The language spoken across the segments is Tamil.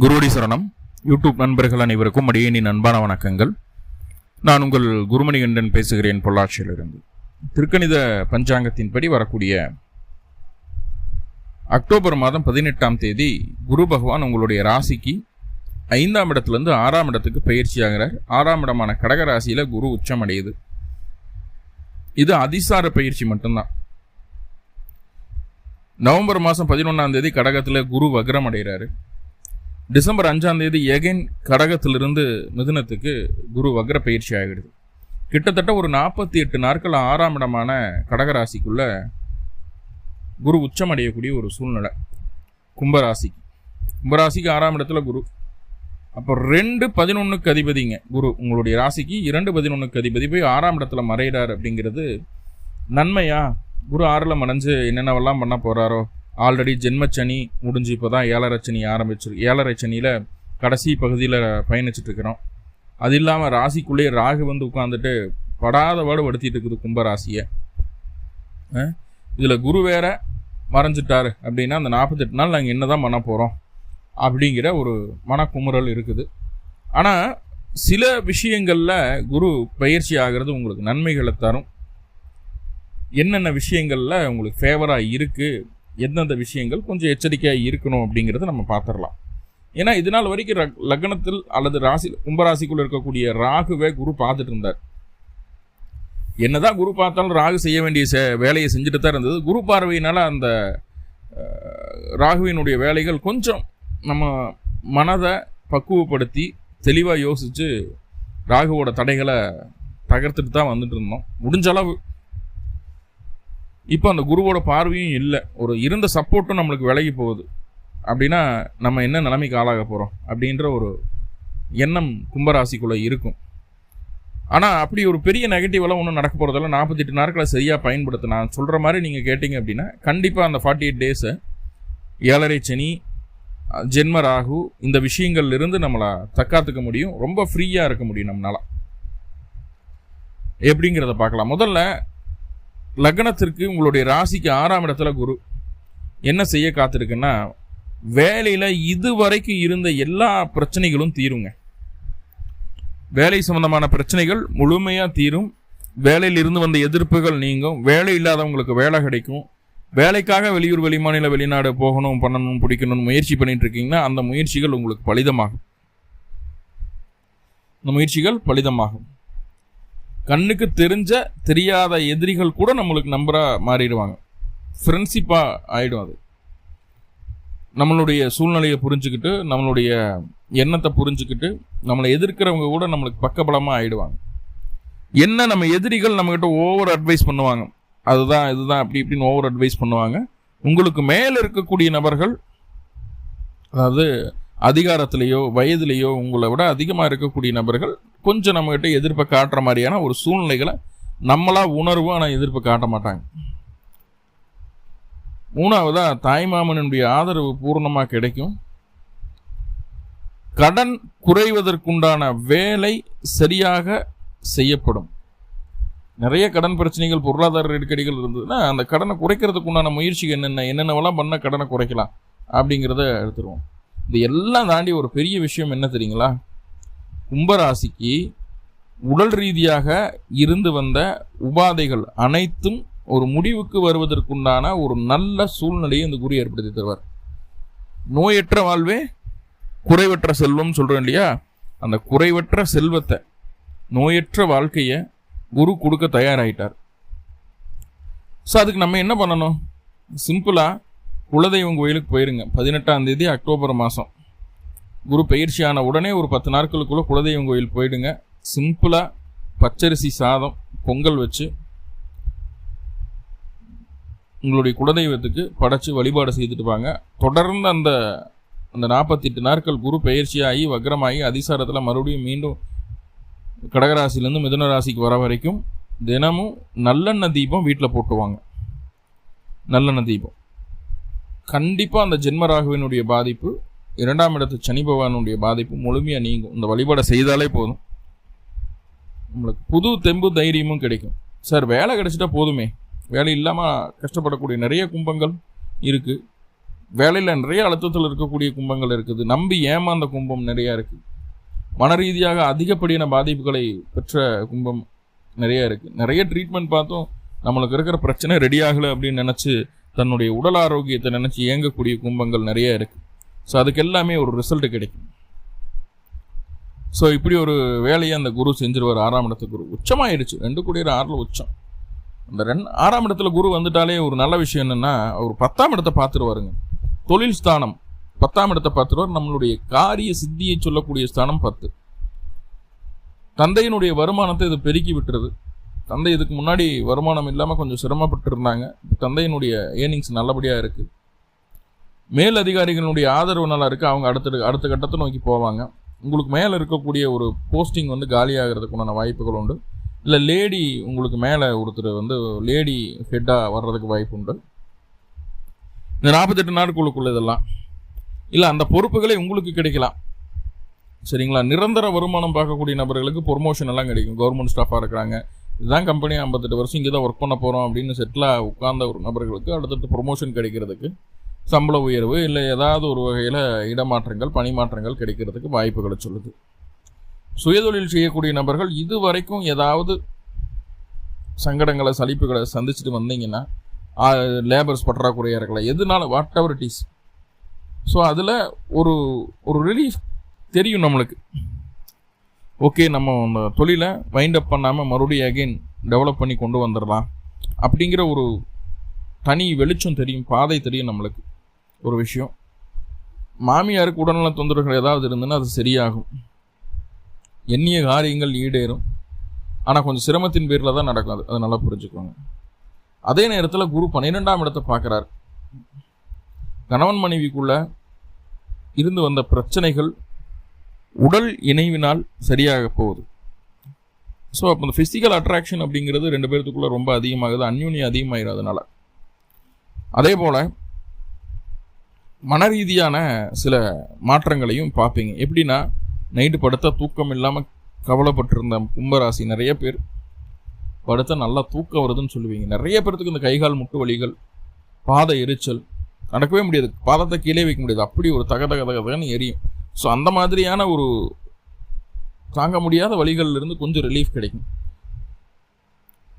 குருவடி சரணம். யூடியூப் நண்பர்கள் அனைவருக்கும் அடியேனின் அன்பான வணக்கங்கள். நான் உங்கள் குருமணிகண்டன் பேசுகிறேன் பொள்ளாச்சியிலிருந்து. திருக்கணித பஞ்சாங்கத்தின்படி வரக்கூடிய அக்டோபர் மாதம் பதினெட்டாம் தேதி குரு பகவான் உங்களுடைய ராசிக்கு ஐந்தாம் இடத்துலேருந்து ஆறாம் இடத்துக்கு பயிற்சி ஆகிறார். ஆறாம் இடமான கடக ராசியில் குரு உச்சம் அடையுது. இது அதிசார பயிற்சி மட்டும்தான். நவம்பர் மாதம் பதினொன்றாம் தேதி கடகத்தில் குரு வக்ரம் அடைகிறாரு. டிசம்பர் அஞ்சாம் தேதி எகைன் கடகத்திலிருந்து மிதுனத்துக்கு குரு வக்ர பயிற்சி ஆகிடுது. கிட்டத்தட்ட ஒரு நாற்பத்தி எட்டு நாட்கள் ஆறாம் இடமான கடகராசிக்குள்ள குரு உச்சம் அடையக்கூடிய ஒரு சூழ்நிலை. கும்பராசிக்கு. கும்பராசிக்கு ஆறாம் இடத்துல குரு. அப்போ ரெண்டு பதினொன்றுக்கு அதிபதிங்க குரு. உங்களுடைய ராசிக்கு இரண்டு பதினொன்றுக்கு அதிபதி போய் ஆறாம் இடத்துல மறையிறார் அப்படிங்கிறது நன்மையா? குரு ஆறில் மறைஞ்சு என்னென்னவெல்லாம் பண்ண போகிறாரோ ஆல்ரெடி ஜென்மச்சனி முடிஞ்சு இப்போ தான் ஏழரை சனி ஆரம்பிச்சிருக்கு ஏழரை சனியில் கடைசி பகுதியில் பயணிச்சிட்ருக்கிறோம் அது இல்லாமல் ராசிக்குள்ளேயே ராகு வந்து உட்காந்துட்டு படாத பாடு படுத்திட்டு இருக்குது கும்பராசியை இதில் குரு வேற மறைஞ்சிட்டாரு அப்படின்னா அந்த நாற்பத்தெட்டு நாள் நாங்கள் என்ன தான் பண்ண போகிறோம் அப்படிங்கிற ஒரு மனக்குமுறல் இருக்குது. ஆனால் சில விஷயங்களில் குரு பயிற்சி ஆகிறது உங்களுக்கு நன்மைகளை தரும். என்னென்ன விஷயங்களில் உங்களுக்கு ஃபேவராக இருக்குது எந்தெந்த விஷயங்கள் கொஞ்சம் எச்சரிக்கையாக இருக்கணும் அப்படிங்கிறத நம்ம பார்த்துடலாம். ஏன்னா இது நாள் வரைக்கும் ர- லக்னத்தில் அல்லது ராசி கும்பராசிக்குள் இருக்கக்கூடிய ராகுவை குரு பார்த்துட்டு இருந்தார். என்னதான் குரு பார்த்தாலும் ராகு செய்ய வேண்டிய செ- வேலையை செஞ்சுட்டு தான் இருந்தது. குரு பார்வையினால் அந்த ராகுவினுடைய வேலைகள் கொஞ்சம் நம்ம மனதை பக்குவப்படுத்தி தெளிவாக யோசித்து ராகுவோட தடைகளை தகர்த்துட்டு தான் வந்துட்டு இருந்தோம். முடிஞ்ச அளவு இப்போ அந்த குருவோட பார்வையும் இல்லை. ஒரு இருந்த சப்போர்ட்டும் நம்மளுக்கு விலகி போகுது. அப்படின்னா நம்ம என்ன நிலைமைக்கு ஆளாக போகிறோம் அப்படின்ற ஒரு எண்ணம் கும்பராசிக்குள்ளே இருக்கும். ஆனால் அப்படி ஒரு பெரிய நெகட்டிவெல்லாம் ஒன்றும் நடக்க போகிறதில்ல நாற்பத்தெட்டு நாட்களை சரியாக பயன்படுத்த. நான் சொல்கிற மாதிரி நீங்கள் கேட்டிங்க அப்படின்னா கண்டிப்பாக அந்த ஃபார்ட்டி எயிட் டேஸை ஏழரை சனி ஜென்ம ராகு இந்த விஷயங்கள்லேருந்து நம்மளை தக்காத்துக்க முடியும். ரொம்ப ஃப்ரீயாக இருக்க முடியும் நம்மளால். எப்படிங்கிறத பார்க்கலாம். முதல்ல லக்னத்திற்கு உங்களுடைய ராசிக்கு ஆறாம் இடத்துல குரு என்ன செய்ய காத்திருக்குன்னா வேலையில் இதுவரைக்கும் இருந்த எல்லா பிரச்சனைகளும் தீருங்க. வேலை சம்பந்தமான பிரச்சனைகள் முழுமையாக தீரும். வேலையிலிருந்து வந்த எதிர்ப்புகள் நீங்கும். வேலை இல்லாதவங்களுக்கு வேலை கிடைக்கும். வேலைக்காக வெளியூர் வெளிமாநில வெளிநாடு போகணும் பண்ணணும் பிடிக்கணும்னு முயற்சி பண்ணிட்டு இருக்கீங்கன்னா அந்த முயற்சிகள் உங்களுக்கு பலிதமாகும். அந்த முயற்சிகள் பலிதமாகும். கண்ணுக்கு தெரிஞ்ச தெரியாத எதிரிகள் கூட நம்மளுக்கு நம்பராக மாறிடுவாங்க. ஃப்ரெண்ட்ஷிப்பாக ஆகிடும் அது. நம்மளுடைய சூழ்நிலையை புரிஞ்சுக்கிட்டு நம்மளுடைய எண்ணத்தை புரிஞ்சுக்கிட்டு நம்மளை எதிர்க்கிறவங்க கூட நம்மளுக்கு பக்கபலமாக ஆயிடுவாங்க. என்ன நம்ம எதிரிகள் நம்மக்கிட்ட ஓவர் அட்வைஸ் பண்ணுவாங்க? அதுதான் இதுதான் அப்படி இப்படின்னு ஓவர் அட்வைஸ் பண்ணுவாங்க. உங்களுக்கு மேலே இருக்கக்கூடிய நபர்கள் அதாவது அதிகாரத்திலேயோ வயதிலேயோ உங்களை விட அதிகமாக இருக்கக்கூடிய நபர்கள் கொஞ்சம் நம்மகிட்ட எதிர்ப்பை காட்டுற மாதிரியான ஒரு சூழ்நிலைகளை நம்மளாக உணர்வும் ஆனால் எதிர்ப்பை காட்ட மாட்டாங்க. மூணாவதா தாய்மாமனுடைய ஆதரவு பூர்ணமாக கிடைக்கும். கடன் குறைவதற்குண்டான வேலை சரியாக செய்யப்படும். நிறைய கடன் பிரச்சனைகள் பொருளாதார நெருக்கடிகள் இருந்ததுன்னா அந்த கடனை குறைக்கிறதுக்கு உண்டான முயற்சி என்னென்ன என்னென்னவெல்லாம் பண்ணால் கடனை குறைக்கலாம் அப்படிங்கிறத எடுத்துருவோம். இது எல்லாம் தாண்டி ஒரு பெரிய விஷயம் என்ன தெரியுங்களா? கும்பராசிக்கு உடல் ரீதியாக இருந்து வந்த உபாதைகள் அனைத்தும் ஒரு முடிவுக்கு வருவதற்குண்டான ஒரு நல்ல சூழ்நிலையை இந்த குரு ஏற்படுத்தி தருவார். நோயற்ற வாழ்வே குறைவற்ற செல்வம் சொல்கிறோம் இல்லையா? அந்த குறைவற்ற செல்வத்தை நோயற்ற வாழ்க்கையை குரு கொடுக்க தயாராயிட்டார். ஸோ அதுக்கு நம்ம என்ன பண்ணணும்? சிம்பிளாக குலதெய்வம் கோயிலுக்கு போயிருங்க. பதினெட்டாம் தேதி அக்டோபர் மாதம் குரு பயிற்சியான உடனே ஒரு பத்து நாட்களுக்குள்ளே குலதெய்வம் கோயில் போயிடுங்க. சிம்பிளாக பச்சரிசி சாதம் பொங்கல் வச்சு உங்களுடைய குலதெய்வத்துக்கு படைச்சி வழிபாடு செய்துட்டு வாங்க. தொடர்ந்து அந்த அந்த நாற்பத்தெட்டு நாட்கள் குரு பயிற்சியாகி வக்ரமாகி அதிசாரத்தில் மறுபடியும் மீண்டும் கடகராசிலேருந்து மிதுன ராசிக்கு வர வரைக்கும் தினமும் நல்லெண்ணெய் தீபம் வீட்டில் போட்டுவாங்க நல்லெண்ணெய் தீபம். கண்டிப்பாக அந்த ஜென்ம ராகுவினுடைய பாதிப்பு இரண்டாம் இடத்து சனி பகவானுடைய பாதிப்பு முழுமையாக நீங்கும். இந்த வழிபாடை செய்தாலே போதும். நம்மளுக்கு புது தெம்பு தைரியமும் கிடைக்கும். சார் வேலை கிடைச்சிட்டா போதுமே. வேலை இல்லாமல் கஷ்டப்படக்கூடிய நிறைய கும்பங்கள் இருக்குது வேலையில் நிறைய அழுத்தத்தில் இருக்கக்கூடிய கும்பங்கள் இருக்குது. நம்பி ஏமாந்த கும்பம் நிறையா இருக்குது மன ரீதியாக அதிகப்படியான பாதிப்புகளை பெற்ற கும்பம் நிறையா இருக்குது நிறைய ட்ரீட்மெண்ட் பார்த்தோம் நம்மளுக்கு இருக்கிற பிரச்சனை ரெடி ஆகலை அப்படின்னு நினச்சி தன்னுடைய உடல் ஆரோக்கியத்தை நினச்சி இயங்கக்கூடிய கும்பங்கள் நிறைய இருக்குது ஸோ அதுக்கு எல்லாமே ஒரு ரிசல்ட் கிடைக்கும். ஸோ இப்படி ஒரு வேலையை அந்த குரு செஞ்சிருவார் ஆறாம் இடத்து குரு. உச்சமாயிடுச்சு ரெண்டு கோடியில் ஆறில் உச்சம். அந்த ரெண்டு ஆறாம் இடத்துல குரு வந்துட்டாலே ஒரு நல்ல விஷயம் என்னென்னா அவர் பத்தாம் இடத்தை பார்த்துருவாருங்க. தொழில் ஸ்தானம். பத்தாம் இடத்தை பார்த்துருவார். நம்மளுடைய காரிய சித்தியை சொல்லக்கூடிய ஸ்தானம் பத்து. தந்தையினுடைய வருமானத்தை இது பெருக்கி விட்டுறது தந்தை இதுக்கு முன்னாடி வருமானம் இல்லாமல் கொஞ்சம் சிரமப்பட்டு இருந்தாங்க தந்தையினுடைய ஏர்னிங்ஸ் நல்லபடியாக இருக்குது மேல் அதிகாரிகளுடைய ஆதரவு நல்லா இருக்குது அவங்க அடுத்த அடுத்த கட்டத்தை நோக்கி போவாங்க. உங்களுக்கு மேலே இருக்கக்கூடிய ஒரு போஸ்டிங் வந்து காலியாகிறதுக்குண்டான வாய்ப்புகள் உண்டு. இல்லை லேடி உங்களுக்கு மேலே ஒருத்தர் வந்து லேடி ஹெட்டாக வர்றதுக்கு வாய்ப்பு உண்டு. இந்த நாற்பத்தெட்டு நாட்களுக்குள்ள இதெல்லாம். இல்லை அந்த பொறுப்புகளே உங்களுக்கு கிடைக்கலாம். சரிங்களா? நிரந்தர வருமானம் பார்க்கக்கூடிய நபர்களுக்கு ப்ரொமோஷன் எல்லாம் கிடைக்கும். கவர்மெண்ட் ஸ்டாஃபாக இருக்கிறாங்க. இதுதான் கம்பெனி ஐம்பத்தெட்டு வருஷம் இங்கே தான் ஒர்க் பண்ண போகிறோம் அப்படின்னு செட்டிலாக உட்கார்ந்த ஒரு நபர்களுக்கு அடுத்தடுத்து ப்ரொமோஷன் கிடைக்கிறதுக்கு சம்பள உயர்வு இல்லை ஏதாவது ஒரு வகையில் இடமாற்றங்கள் பணிமாற்றங்கள் கிடைக்கிறதுக்கு வாய்ப்புகளை சொல்லுது. சுயதொழில் செய்யக்கூடிய நபர்கள் இது வரைக்கும் ஏதாவது சங்கடங்களை சலிப்புகளை சந்திச்சுட்டு வந்தீங்கன்னா லேபர்ஸ் பற்றாக்குறையாக இருக்கலாம் எதுனாலும் whatever it is so அதில் ஒரு ஒரு ரிலீஃப் தெரியும் நம்மளுக்கு. ஓகே நம்ம அந்த தொழிலை வைண்ட் அப் பண்ணாமல் மறுபடியும் அகெயின் டெவலப் பண்ணி கொண்டு வந்துடலாம். அப்படிங்கிற ஒரு தனி வெளிச்சம் தெரியும் பாதை தெரியும் நம்மளுக்கு. ஒரு விஷயம். மாமியாருக்கு உடல்நல தொந்தரவுகள் ஏதாவது இருந்ததுன்னா அது சரியாகும். எண்ணிய காரியங்கள் ஈடேறும். ஆனால் கொஞ்சம் சிரமத்தின் பேரில் தான் நடக்கும் அது. அதை நல்லா புரிஞ்சுக்கோங்க. அதே நேரத்தில் குரு பன்னிரெண்டாம் இடத்தை பார்க்குறார். கணவன் மனைவிக்குள்ள இருந்து வந்த பிரச்சனைகள் உடல் இணைவினால் சரியாக போகுது. ஸோ அப்போ இந்த ஃபிசிக்கல் அட்ராக்ஷன் அப்படிங்கிறது ரெண்டு பேர்த்துக்குள்ளே ரொம்ப அதிகமாகுது அந்யூன்யம் அதிகமாகிறதுனால அதே போல் மன ரீதியான சில மாற்றங்களையும் பார்ப்பீங்க. எப்படின்னா நைட்டு படுத்த தூக்கம் இல்லாமல் கவலைப்பட்டிருந்த கும்பராசி நிறைய பேர் படுத்த நல்லா தூக்கம் வருதுன்னு சொல்லுவீங்க. நிறைய பேர்த்துக்கு இந்த கைகால் முட்டு வலிகள் பாத எரிச்சல் நடக்கவே முடியாது. பாதத்தை கீழே வைக்க முடியாது. அப்படி ஒரு தக தக தகன்னு எரியும். ஸோ அந்த மாதிரியான ஒரு தாங்க முடியாத வழிகள்லேருந்து கொஞ்சம் ரிலீஃப் கிடைக்கும்.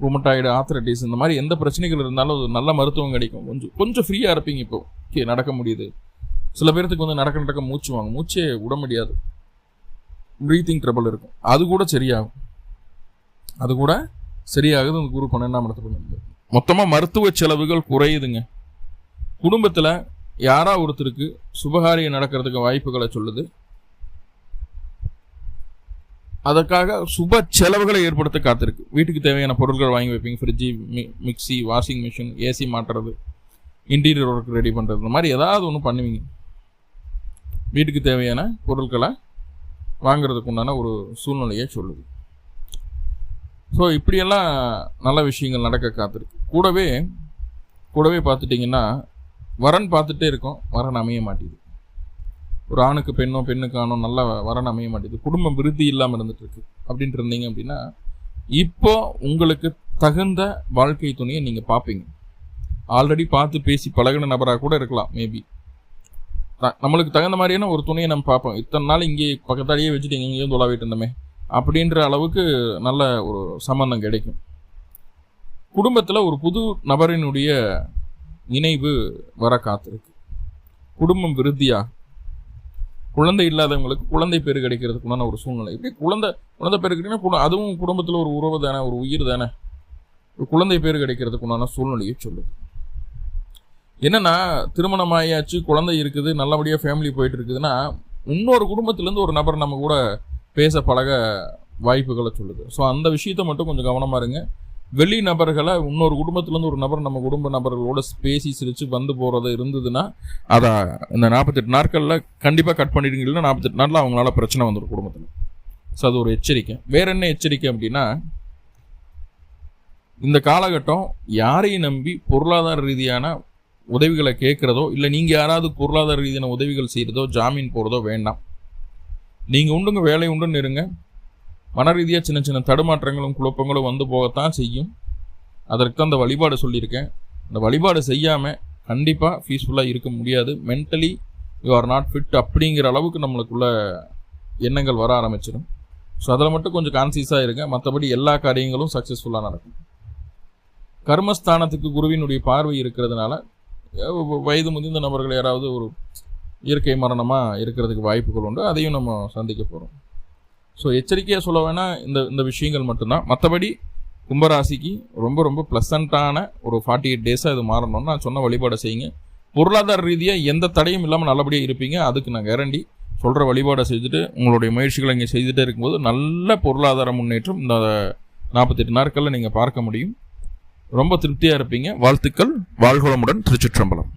ரூமட்டாய்டு ஆத்ரட்டிஸ் இந்த மாதிரி எந்த பிரச்சனைகள் இருந்தாலும் ஒரு நல்ல மருத்துவம் கிடைக்கும். கொஞ்சம் கொஞ்சம் ஃப்ரீயாக இருப்பீங்க இப்போ. ஓகே நடக்க முடியுது. சில பேர்த்துக்கு வந்து நடக்க நடக்க மூச்சு வாங்க மூச்சே விட முடியாது. ப்ரீத்திங் ட்ரபிள் இருக்கும். அது கூட சரியாகும். அது கூட சரியாகுது. அந்த குரு பன்னெண்டாம் இடத்துல மொத்தமாக மருத்துவ செலவுகள் குறையுதுங்க. குடும்பத்தில் யாரா ஒருத்தருக்கு சுபகாரியம் நடக்கிறதுக்கு வாய்ப்புகளை சொல்லுது. அதற்காக சுப செலவுகளை ஏற்படுத்த காத்திருக்கு. வீட்டுக்கு தேவையான பொருட்கள் வாங்கி வைப்பீங்க. Fridge mixie washing machine AC மாட்டுறது interior work ready பண்ணுறது இந்த மாதிரி ஏதாவது ஒன்று பண்ணுவீங்க. வீட்டுக்கு தேவையான பொருட்களை வாங்குறதுக்கு உண்டான ஒரு சூழ்நிலையை சொல்லுது. ஸோ இப்படியெல்லாம் நல்ல விஷயங்கள் நடக்க காத்திருக்கு. கூடவே கூடவே பார்த்துட்டிங்கன்னா வரன் பார்த்துட்டே இருக்கோம். வரன் அமைய மாட்டேது ஒரு ஆணுக்கு பெண்ணோ பெண்ணுக்கு ஆணோ நல்லா வரன் அமைய மாட்டேது குடும்பம் விருத்தி இல்லாமல் இருந்துட்டு இருக்கு அப்படின்ட்டு இருந்தீங்க அப்படின்னா இப்போ உங்களுக்கு தகுந்த வாழ்க்கை துணையை நீங்கள் பார்ப்பீங்க. ஆல்ரெடி பார்த்து பேசி பழகின நபராக கூட இருக்கலாம் மேபி நம்மளுக்கு தகுந்த மாதிரியான ஒரு துணையை நம்ம பார்ப்போம். இத்தனை நாள் இங்கே பக்கத்தாலேயே வச்சுட்டு எங்கேயும் தொலாவிட்டு இருந்தோமே. அப்படின்ற அளவுக்கு நல்ல ஒரு சம்பந்தம் கிடைக்கும். குடும்பத்தில் ஒரு புது நபரினுடைய இணைவு வர காத்திருக்கு. குடும்பம் விருத்தியாக குழந்தை இல்லாதவங்களுக்கு குழந்தை பேர் கிடைக்கிறதுக்குள்ளான ஒரு சூழ்நிலை. இப்படி குழந்தை குழந்தை பேர் கிடைக்கணும் அதுவும் குடும்பத்தில் ஒரு உறவு தானே ஒரு உயிர் தானே. ஒரு குழந்தை பேர் கிடைக்கிறதுக்குண்டான சூழ்நிலையை சொல்லுது. என்னன்னா திருமணம் ஆயாச்சு குழந்தை இருக்குது நல்லபடியாக ஃபேமிலி போயிட்டு இருக்குதுன்னா இன்னொரு குடும்பத்திலேருந்து ஒரு நபர் நம்ம கூட பேச பழக வாய்ப்புகளை சொல்லுது. ஸோ அந்த விஷயத்த மட்டும் கொஞ்சம் கவனமாக இருங்க. வெளி நபர்களை இன்னொரு குடும்பத்துலேருந்து ஒரு நபர் நம்ம குடும்ப நபர்களோட பேசி சிரித்து வந்து போகிறது இருந்ததுன்னா அதை இந்த நாற்பத்தெட்டு நாட்களில் கண்டிப்பாக கட் பண்ணிடுங்க. நாற்பத்தெட்டு நாளில் அவங்களால பிரச்சனை வந்துடும் குடும்பத்தில். ஸோ அது ஒரு எச்சரிக்கை. வேற என்ன எச்சரிக்கை அப்படின்னா இந்த காலகட்டம் யாரையும் நம்பி பொருளாதார ரீதியான உதவிகளை கேட்குறதோ இல்லை நீங்கள் யாராவது பொருளாதார ரீதியான உதவிகள் செய்கிறதோ ஜாமீன் போகிறதோ வேண்டாம். நீங்கள் உண்டுங்க வேலை உண்டுன்னு இருங்க. மன ரீதியாக சின்ன சின்ன தடுமாற்றங்களும் குழப்பங்களும் வந்து போகத்தான் செய்யும். அதற்கு அந்த வழிபாடு சொல்லியிருக்கேன். அந்த வழிபாடு செய்யாமல் கண்டிப்பாக பீஸ்ஃபுல்லாக இருக்க முடியாது. Mentally you are not fit அப்படிங்கிற அளவுக்கு நம்மளுக்குள்ள எண்ணங்கள் வர ஆரம்பிச்சிடும். ஸோ அதில் மட்டும் கொஞ்சம் கான்சியஸாக இருங்க. மற்றபடி எல்லா காரியங்களும் சக்ஸஸ்ஃபுல்லாக நடக்கும். கர்மஸ்தானத்துக்கு குருவினுடைய பார்வை இருக்கிறதுனால வயது முதிர்ந்த நபர்கள் யாராவது ஒரு இயற்கை மரணமாக இருக்கிறதுக்கு வாய்ப்புகள் உண்டு. அதையும் நம்ம சந்திக்க போகிறோம் ஸோ எச்சரிக்கையாக சொல்ல வேணால் இந்த இந்த விஷயங்கள் மட்டும்தான். மற்றபடி கும்பராசிக்கு ரொம்ப ரொம்ப ப்ளசண்ட்டான ஒரு ஃபார்ட்டி எயிட் டேஸாக இது மாறணும்னு நான் சொன்ன வழிபாடை செய்யுங்க. பொருளாதார ரீதியாக எந்த தடையும் இல்லாமல் நல்லபடியாக இருப்பீங்க. அதுக்கு நான் கேரண்டி சொல்கிற வழிபாடை செஞ்சுட்டு உங்களுடைய முயற்சிகளை இங்கே செய்துட்டே இருக்கும்போது நல்ல பொருளாதார முன்னேற்றம் இந்த நாற்பத்தெட்டு நாட்களில் நீங்கள் பார்க்க முடியும். ரொம்ப திருப்தியாக இருப்பீங்க. வாழ்த்துக்கள். வாழ்குளமுடன் திருச்சிற்றம்பலம்.